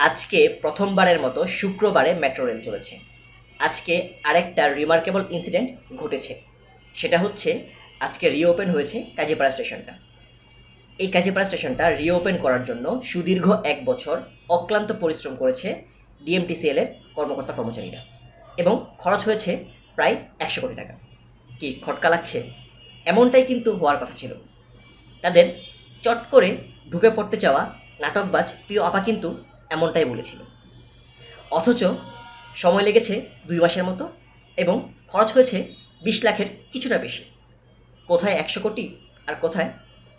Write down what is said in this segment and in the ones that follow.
আজকে প্রথমবারের মতো শুক্রবারে মেট্রো রেল চলেছে। আজকে আরেকটা রিমার্কেবল ইনসিডেন্ট ঘটেছে। সেটা হচ্ছে, আজকে রিওপেন হয়েছে কাজীপাড়া স্টেশনটা। এই কাজীপাড়া স্টেশনটা রিওপেন করার জন্য সুদীর্ঘ এক বছর অক্লান্ত পরিশ্রম করেছে ডিএমটিসিএল এর কর্মকর্তা কর্মচারীরা। এবং খরচ হয়েছে প্রায় একশো কোটি টাকা। কি খটকা লাগছে? এমনটাই কিন্তু হওয়ার কথা ছিল। তাদের চট করে ঢুকে পড়তে চাওয়া নাটকবাজ প্রিয় আপা কিন্তু এমনটাই বলেছিল। অথচ সময় লেগেছে দুই মাসের মতো এবং খরচ হয়েছে বিশ লাখের কিছুটা বেশি। কোথায় একশো কোটি আর কোথায়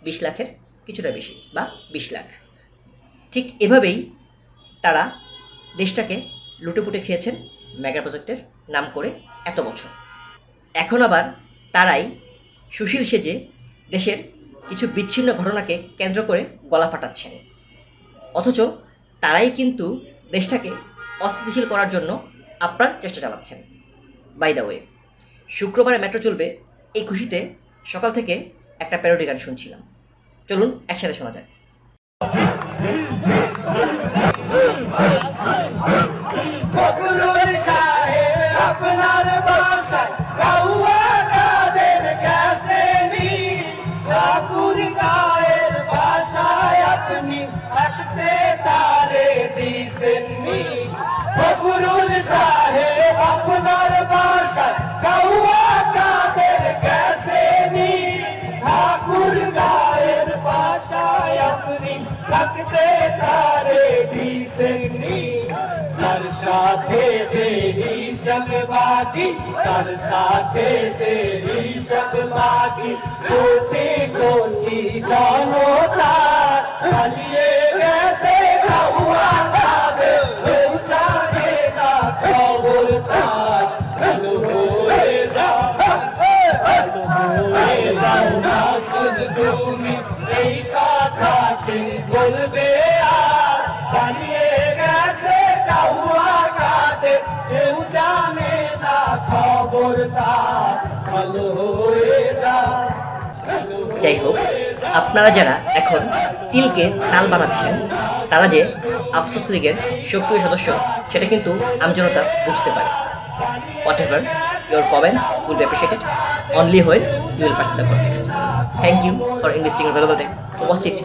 বিশ লাখের কিছুটা বেশি বা বিশ লাখ। ঠিক এভাবেই তারা দেশটাকে লুটেপুটে খেয়েছেন মেগা প্রজেক্টের নাম করে এত বছর। এখন আবার তারাই সুশীল সেজে দেশের কিছু বিচ্ছিন্ন ঘটনাকে কেন্দ্র করে গলা ফাটাচ্ছেন। অথচ তারাই কিন্তু দেশটাকে অস্থিতিশীল করার জন্য আপ্রাণ চেষ্টা চালাচ্ছেন। বাই দ্য ওয়ে শুক্রবারে মেট্রো চলবে এই খুশিতে সকাল থেকে একটা প্যারোডি গান শুনছিলাম। চলুন একসাথে শোনা যাক। দিছেন নি ফখরুল সাহেব আপনার বাসায় কাউয়া কাদের গেছে নি? ঠাকুর গায়ের বাসায় আপনি সাথে যে ঋষভ তার সাথে যে বাগি কোটি কোটি বলবে আর পালিয়ে গেছে কাউয়া কাদের কেউ জানে না খবর তার ভালো হয়ে ভালো যাই হোক, আপনারা যারা এখন তিলকে তাল বানাচ্ছেন, তারা যে আফসোস লীগের সক্রিয় সদস্য, সেটা কিন্তু আমজনতা বুঝতে পারে। Whatever your comment will be appreciated only when you will person the context thank you for investing valuable time to watch it